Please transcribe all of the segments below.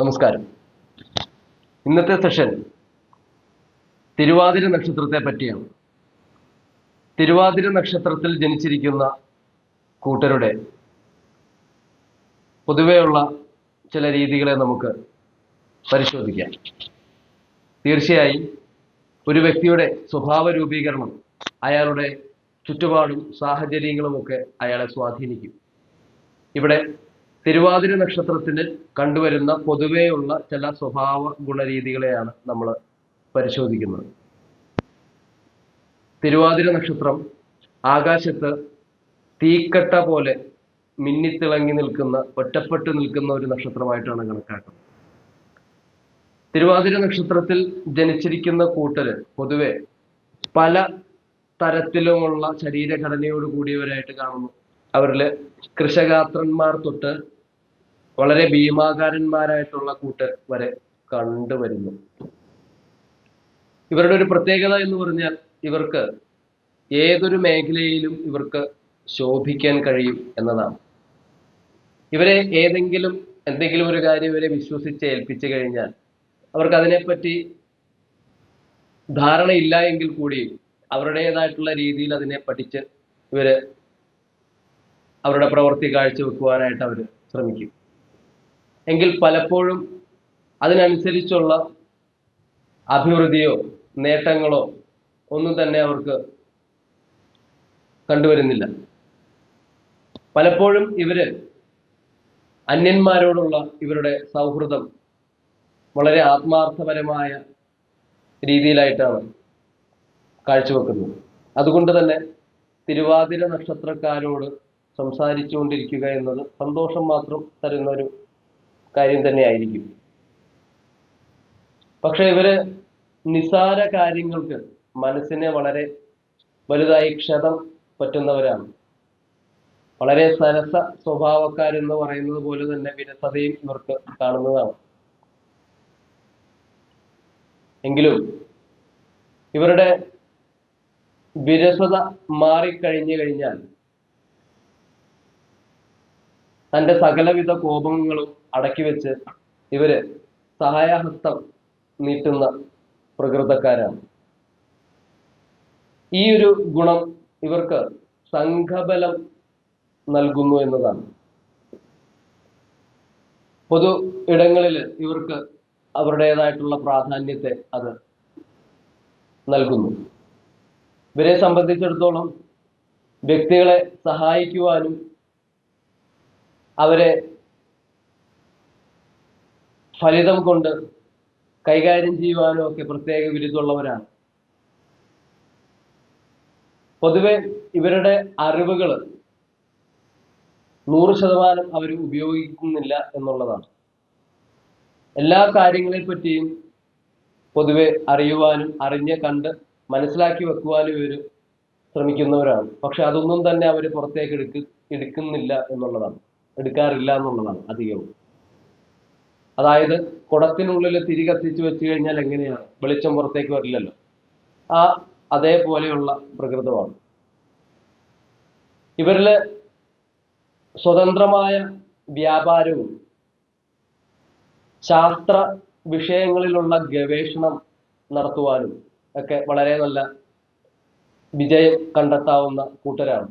നമസ്കാരം. ഇന്നത്തെ സെഷൻ തിരുവാതിര നക്ഷത്രത്തെ പറ്റിയാണ്. തിരുവാതിര നക്ഷത്രത്തിൽ ജനിച്ചിരിക്കുന്ന കൂട്ടരുടെ പൊതുവെയുള്ള ചില രീതികളെ നമുക്ക് പരിശോധിക്കാം. തീർച്ചയായും ഒരു വ്യക്തിയുടെ സ്വഭാവ രൂപീകരണം അയാളുടെ ചുറ്റുപാടും സാഹചര്യങ്ങളുമൊക്കെ അയാളെ സ്വാധീനിക്കും. ഇവിടെ തിരുവാതിര നക്ഷത്രത്തിന് കണ്ടുവരുന്ന പൊതുവെയുള്ള ചില സ്വഭാവ ഗുണരീതികളെയാണ് നമ്മൾ പരിശോധിക്കുന്നത്. തിരുവാതിര നക്ഷത്രം ആകാശത്ത് തീക്കട്ട പോലെ മിന്നിത്തിളങ്ങി നിൽക്കുന്ന ഒറ്റപ്പെട്ട് നിൽക്കുന്ന ഒരു നക്ഷത്രമായിട്ടാണ് കണക്കാക്കുന്നത്. തിരുവാതിര നക്ഷത്രത്തിൽ ജനിച്ചിരിക്കുന്ന കൂട്ടര് പൊതുവെ പല തരത്തിലുമുള്ള ശരീരഘടനയോട് കൂടിയവരായിട്ട് കാണുന്നു. അവരിൽ കൃഷഗാത്രന്മാർ തൊട്ട് വളരെ ഭീമാകാരന്മാരായിട്ടുള്ള കൂട്ടർ വരെ കണ്ടുവരുന്നു. ഇവരുടെ ഒരു പ്രത്യേകത എന്ന് പറഞ്ഞാൽ ഇവർക്ക് ഏതൊരു മേഖലയിലും ഇവർക്ക് ശോഭിക്കാൻ കഴിയും എന്നതാണ്. ഇവരെ ഏതെങ്കിലും എന്തെങ്കിലും ഒരു കാര്യം ഇവരെ വിശ്വസിച്ച് ഏൽപ്പിച്ചു കഴിഞ്ഞാൽ അവർക്ക് അതിനെപ്പറ്റി ധാരണയില്ല എങ്കിൽ കൂടി അവരുടേതായിട്ടുള്ള രീതിയിൽ അതിനെ പഠിച്ച് ഇവർ അവരുടെ പ്രവൃത്തി കാഴ്ചവെക്കുവാനായിട്ട് അവർ ശ്രമിക്കും. എങ്കിൽ പലപ്പോഴും അതിനനുസരിച്ചുള്ള അഭിവൃദ്ധിയോ നേട്ടങ്ങളോ ഒന്നും തന്നെ അവർക്ക് കണ്ടുവരുന്നില്ല. പലപ്പോഴും ഇവർ അന്യന്മാരോടുള്ള ഇവരുടെ സൗഹൃദം വളരെ ആത്മാർത്ഥപരമായ രീതിയിലായിട്ടാണ് കാഴ്ചവെക്കുന്നത്. അതുകൊണ്ട് തന്നെ തിരുവാതിര നക്ഷത്രക്കാരോട് സംസാരിച്ചുകൊണ്ടിരിക്കുക എന്നത് സന്തോഷം മാത്രം തരുന്ന ഒരു കാര്യം തന്നെയായിരിക്കും പക്ഷെ ഇവർ നിസാര കാര്യങ്ങൾക്ക് മനസ്സിനെ വളരെ വലുതായി ക്ഷതം പറ്റുന്നവരാണ്. വളരെ സരസ സ്വഭാവക്കാരെന്ന് പറയുന്നത് പോലെ തന്നെ വിരസതയും ഇവർക്ക് കാണുന്നതാണ്. എങ്കിലും ഇവരുടെ വിരസത മാറിക്കഴിഞ്ഞു കഴിഞ്ഞാൽ തന്റെ സകലവിധ കോപങ്ങളും അടക്കി വെച്ച് ഇവർ സഹായഹസ്തം നീട്ടുന്ന പ്രകൃതക്കാരാണ്. ഈ ഒരു ഗുണം ഇവർക്ക് സംഘബലം നൽകുന്നു എന്നതാണ്. പൊതു ഇടങ്ങളിൽ ഇവർക്ക് അവരുടേതായിട്ടുള്ള പ്രാധാന്യത്തെ അത് നൽകുന്നു. ഇവരെ സംബന്ധിച്ചിടത്തോളം വ്യക്തികളെ സഹായിക്കുവാനും അവരെ ഫലിതം കൊണ്ട് കൈകാര്യം ചെയ്യുവാനും ഒക്കെ പ്രത്യേക വിരുദ്ധമുള്ളവരാണ്. പൊതുവെ ഇവരുടെ അറിവുകൾ നൂറ് ശതമാനം അവർ ഉപയോഗിക്കുന്നില്ല എന്നുള്ളതാണ്. എല്ലാ കാര്യങ്ങളെ പറ്റിയും പൊതുവെ അറിയുവാനും അറിഞ്ഞ് കണ്ട് മനസ്സിലാക്കി വെക്കുവാനും ഇവർ ശ്രമിക്കുന്നവരാണ്. പക്ഷെ അതൊന്നും തന്നെ അവർ പുറത്തേക്ക് എടുക്ക എടുക്കുന്നില്ല എന്നുള്ളതാണ്. എടുക്കാറില്ല എന്നുള്ളതാണ് അധികവും അതായത് കുടത്തിനുള്ളിൽ തിരി കത്തിച്ച് വെച്ച് കഴിഞ്ഞാൽ എങ്ങനെയാണ് വെളിച്ചം പുറത്തേക്ക് വരില്ലല്ലോ. ആ അതേപോലെയുള്ള പ്രകൃതമാണ്. ഇവരിൽ സ്വതന്ത്രമായ വ്യാപാരവും ശാസ്ത്ര വിഷയങ്ങളിലുള്ള ഗവേഷണം നടത്തുവാനും ഒക്കെ വളരെ നല്ല വിജയം കണ്ടെത്താവുന്ന കൂട്ടരാണ്.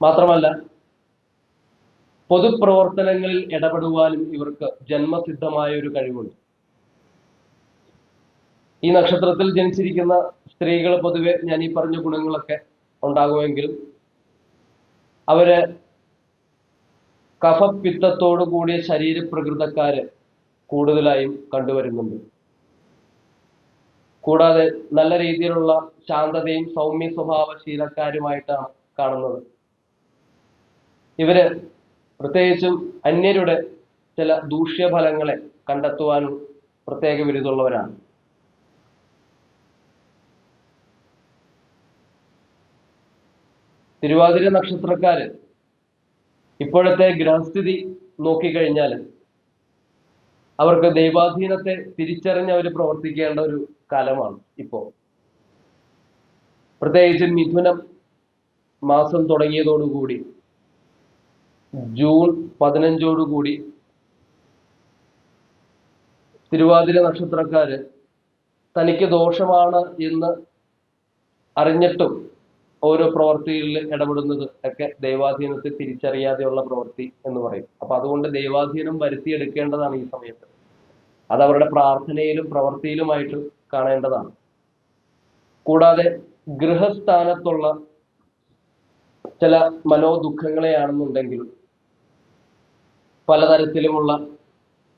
മാത്രമല്ല പൊതുപ്രവർത്തനങ്ങളിൽ ഇടപെടുവാനും ഇവർക്ക് ജന്മസിദ്ധമായ ഒരു കഴിവുണ്ട്. ഈ നക്ഷത്രത്തിൽ ജനിച്ചിരിക്കുന്ന സ്ത്രീകൾ പൊതുവെ ഞാൻ ഈ പറഞ്ഞ ഗുണങ്ങളൊക്കെ ഉണ്ടാകുമെങ്കിലും അവർ കഫപിത്തത്തോടു കൂടിയ ശരീരപ്രകൃതക്കാര് കൂടുതലായും കണ്ടുവരുന്നുണ്ട്. കൂടാതെ നല്ല രീതിയിലുള്ള ശാന്തതയും സൗമ്യ സ്വഭാവശീലക്കാരുമായിട്ടാണ് കാണുന്നത്. ഇവർ പ്രത്യേകിച്ചും അന്യരുടെ ചില ദൂഷ്യഫലങ്ങളെ കണ്ടെത്തുവാനും പ്രത്യേക വിരുദ്ധമുള്ളവരാണ് തിരുവാതിര നക്ഷത്രക്കാര് ഇപ്പോഴത്തെ ഗ്രഹസ്ഥിതി നോക്കിക്കഴിഞ്ഞാൽ അവർക്ക് ദൈവാധീനത്തെ തിരിച്ചറിഞ്ഞ് അവർ പ്രവർത്തിക്കേണ്ട ഒരു കാലമാണ് ഇപ്പോൾ. പ്രത്യേകിച്ച് മിഥുനം മാസം തുടങ്ങിയതോടുകൂടി ജൂൺ പതിനഞ്ചോടുകൂടി തിരുവാതിര നക്ഷത്രക്കാര് തനിക്ക് ദോഷമാണ് എന്ന് അറിഞ്ഞിട്ടും ഓരോ പ്രവൃത്തിയിൽ ഇടപെടുന്നത് ഒക്കെ ദൈവാധീനത്തെ തിരിച്ചറിയാതെയുള്ള പ്രവൃത്തി എന്ന് പറയും. അപ്പൊ അതുകൊണ്ട് ദൈവാധീനം വരുത്തിയെടുക്കേണ്ടതാണ് ഈ സമയത്ത്. അത് അവരുടെ പ്രാർത്ഥനയിലും പ്രവൃത്തിയിലുമായിട്ട് കാണേണ്ടതാണ്. കൂടാതെ ഗൃഹസ്ഥാനത്തുള്ള ചില മനോദുഃഖങ്ങളെയാണെന്നുണ്ടെങ്കിലും പലതരത്തിലുമുള്ള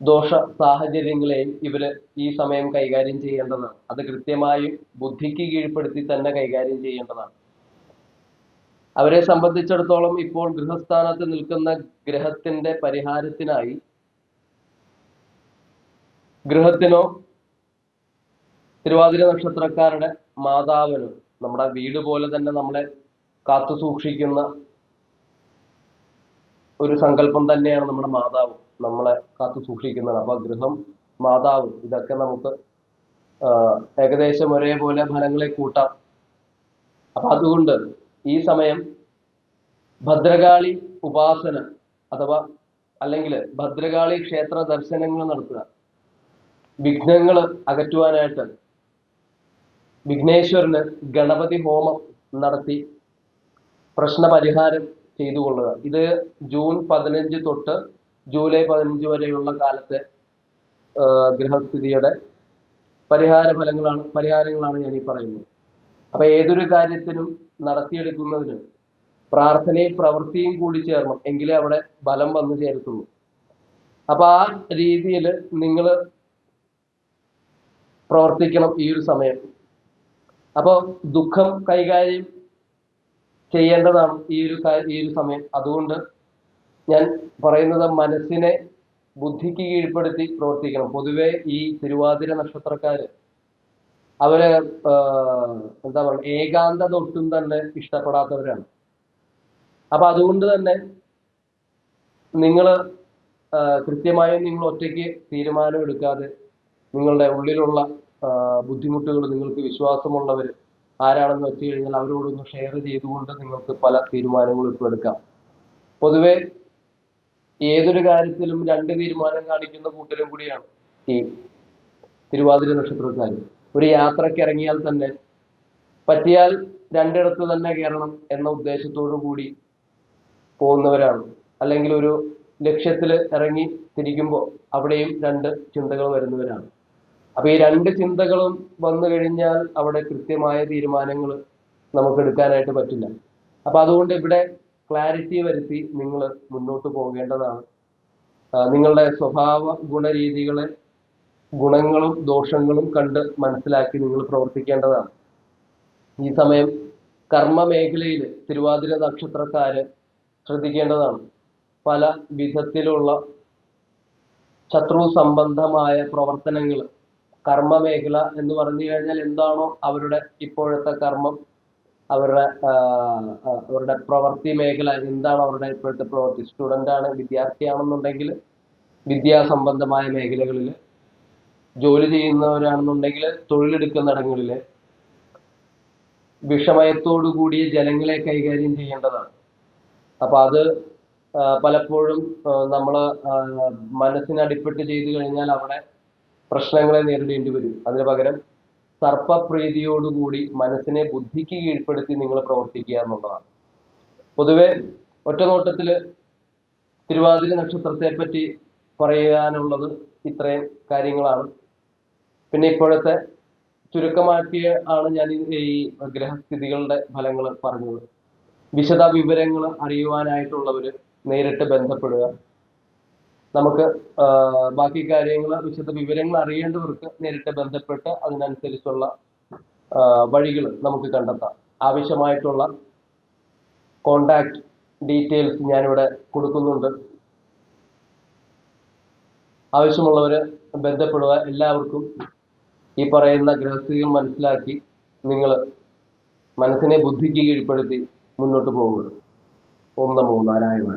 ദോഷ സാഹചര്യങ്ങളെയും ഇവർ ഈ സമയം കൈകാര്യം ചെയ്യേണ്ടതാണ്. അത് കൃത്യമായും ബുദ്ധിക്ക് കീഴ്പ്പെടുത്തി തന്നെ കൈകാര്യം ചെയ്യേണ്ടതാണ്. അവരെ സംബന്ധിച്ചിടത്തോളം ഇപ്പോൾ ഗൃഹസ്ഥാനത്ത് നിൽക്കുന്ന ഗ്രഹത്തിന്റെ പരിഹാരത്തിനായി ഗൃഹത്തിനോ തിരുവാതിര നക്ഷത്രക്കാരുടെ മാതാവിനോ നമ്മുടെ വീട് പോലെ തന്നെ നമ്മളെ കാത്തു സൂക്ഷിക്കുന്ന ഒരു സങ്കല്പം തന്നെയാണ് നമ്മുടെ മാതാവ് നമ്മളെ കാത്തു സൂക്ഷിക്കുന്നത്. അപ്പൊ ഗൃഹം മാതാവ് ഇതൊക്കെ നമുക്ക് ഏകദേശം ഒരേപോലെ ഫലങ്ങളെ കൂട്ടാം. അപ്പൊ അതുകൊണ്ട് ഈ സമയം ഭദ്രകാളി ഉപാസന അഥവാ അല്ലെങ്കിൽ ഭദ്രകാളി ക്ഷേത്ര ദർശനങ്ങൾ നടത്തുക. വിഘ്നങ്ങൾ അകറ്റുവാനായിട്ട് വിഘ്നേശ്വരന് ഗണപതി ഹോമം നടത്തി പ്രശ്നപരിഹാരം ചെയ്തു കൊള്ളുക ഇത് ജൂൺ പതിനഞ്ച് തൊട്ട് ജൂലൈ പതിനഞ്ച് വരെയുള്ള കാലത്തെ ഗ്രഹസ്ഥിതിയുടെ പരിഹാര ഫലങ്ങളാണ് പരിഹാരങ്ങളാണ് ഞാൻ ഈ പറയുന്നത്. അപ്പൊ ഏതൊരു കാര്യത്തിനും നടത്തിയെടുക്കുന്നതിന് പ്രാർത്ഥനയും പ്രവൃത്തിയും കൂടി ചേർണം എങ്കിലേ അവിടെ ബലം വന്നു ചേരത്തുള്ളൂ. അപ്പൊ ആ രീതിയിൽ നിങ്ങൾ പ്രവർത്തിക്കണം ഈ ഒരു സമയം. അപ്പോൾ ദുഃഖം കൈകാര്യം ചെയ്യേണ്ടതാണ് ഈ ഒരു ഈ ഒരു സമയം. അതുകൊണ്ട് ഞാൻ പറയുന്നത് മനസ്സിനെ ബുദ്ധിക്ക് കീഴ്പ്പെടുത്തി പ്രവർത്തിക്കണം. പൊതുവെ ഈ തിരുവാതിര നക്ഷത്രക്കാര് അവർ എന്താ പറയുക ഏകാന്തത ഒട്ടും തന്നെ ഇഷ്ടപ്പെടാത്തവരാണ്. അപ്പൊ അതുകൊണ്ട് തന്നെ നിങ്ങൾ കൃത്യമായും നിങ്ങൾ ഒറ്റയ്ക്ക് തീരുമാനം എടുക്കാതെ നിങ്ങളുടെ ഉള്ളിലുള്ള ബുദ്ധിമുട്ടുകൾ നിങ്ങൾക്ക് വിശ്വാസമുള്ളവർ ആരാണെന്ന് വെച്ച് കഴിഞ്ഞാൽ അവരോടൊന്ന് ഷെയർ ചെയ്തുകൊണ്ട് നിങ്ങൾക്ക് പല തീരുമാനങ്ങളും ഇപ്പോൾ എടുക്കാം. പൊതുവെ ഏതൊരു കാര്യത്തിലും രണ്ട് തീരുമാനം കാണിക്കുന്ന കൂട്ടരും കൂടിയാണ് ഈ തിരുവാതിര നക്ഷത്രക്കാർ. ഒരു യാത്രയ്ക്ക് ഇറങ്ങിയാൽ തന്നെ പറ്റിയാൽ രണ്ടിടത്ത് തന്നെ കയറണം എന്ന ഉദ്ദേശത്തോടു കൂടി പോകുന്നവരാണ്. അല്ലെങ്കിൽ ഒരു ലക്ഷ്യത്തിൽ ഇറങ്ങി തിരിക്കുമ്പോൾ അവിടെയും രണ്ട് ചിന്തകൾ വരുന്നവരാണ്. അപ്പൊ ഈ രണ്ട് ചിന്തകളും വന്നു കഴിഞ്ഞാൽ അവിടെ കൃത്യമായ തീരുമാനങ്ങൾ നമുക്ക് എടുക്കാനായിട്ട് പറ്റില്ല. അപ്പൊ അതുകൊണ്ട് ഇവിടെ ക്ലാരിറ്റി വരുത്തി നിങ്ങൾ മുന്നോട്ട് പോകേണ്ടതാണ്. നിങ്ങളുടെ സ്വഭാവ ഗുണരീതികളെ ഗുണങ്ങളും ദോഷങ്ങളും കണ്ട് മനസ്സിലാക്കി നിങ്ങൾ പ്രവർത്തിക്കേണ്ടതാണ്. ഈ സമയം കർമ്മ മേഖലയിൽ തിരുവാതിര നക്ഷത്രക്കാര് ശ്രദ്ധിക്കേണ്ടതാണ്. പല വിധത്തിലുള്ള ശത്രു സംബന്ധമായ പ്രവർത്തനങ്ങൾ കർമ്മ മേഖല എന്ന് പറഞ്ഞു കഴിഞ്ഞാൽ എന്താണോ അവരുടെ ഇപ്പോഴത്തെ കർമ്മം അവരുടെ അവരുടെ പ്രവൃത്തി മേഖല എന്താണ് അവരുടെ ഇപ്പോഴത്തെ പ്രവൃത്തി സ്റ്റുഡന്റ് ആണ് വിദ്യാർത്ഥിയാണെന്നുണ്ടെങ്കിൽ വിദ്യാസംബന്ധമായ മേഖലകളിൽ ജോലി ചെയ്യുന്നവരാണെന്നുണ്ടെങ്കിൽ തൊഴിലെടുക്കുന്നിടങ്ങളിൽ വിഷമയത്തോടു കൂടിയ ജനങ്ങളെ കൈകാര്യം ചെയ്യേണ്ടതാണ്. അപ്പൊ അത് പലപ്പോഴും നമ്മൾ മനസ്സിനടിപ്പെട്ട് ചെയ്തു കഴിഞ്ഞാൽ അവിടെ പ്രശ്നങ്ങളെ നേരിടേണ്ടി വരും. അതിന് പകരം സർപ്പപ്രീതിയോടുകൂടി മനസ്സിനെ ബുദ്ധിക്ക് കീഴ്പ്പെടുത്തി നിങ്ങൾ പ്രവർത്തിക്കുക എന്നുള്ളതാണ്. പൊതുവെ ഒറ്റനോട്ടത്തിൽ തിരുവാതിര നക്ഷത്രത്തെ പറ്റി പറയാനുള്ളത് ഇത്രയും കാര്യങ്ങളാണ്. പിന്നെ ഇപ്പോഴത്തെ ചുരുക്കമാക്കിയ ആണ് ഞാൻ ഈ- ഗ്രഹസ്ഥിതികളുടെ ഫലങ്ങൾ പറഞ്ഞത്. വിശദ വിവരങ്ങൾ അറിയുവാനായിട്ടുള്ളവർ നേരിട്ട് ബന്ധപ്പെടുക. നമുക്ക് ബാക്കി കാര്യങ്ങൾ വിശദ വിവരങ്ങൾ അറിയേണ്ടവർക്ക് നേരിട്ട് ബന്ധപ്പെട്ട് അതിനനുസരിച്ചുള്ള വഴികൾ നമുക്ക് കണ്ടെത്താം. ആവശ്യമായിട്ടുള്ള കോണ്ടാക്ട് ഡീറ്റെയിൽസ് ഞാനിവിടെ കൊടുക്കുന്നുണ്ട്. ആവശ്യമുള്ളവർ ബന്ധപ്പെടുക. എല്ലാവർക്കും ഈ പറയുന്ന ഗ്രഹസ്ഥിതികൾ മനസ്സിലാക്കി നിങ്ങൾ മനസ്സിനെ ബുദ്ധിക്ക് കീഴ്പ്പെടുത്തി മുന്നോട്ട് പോകുക ഓം നമോ നാരായണ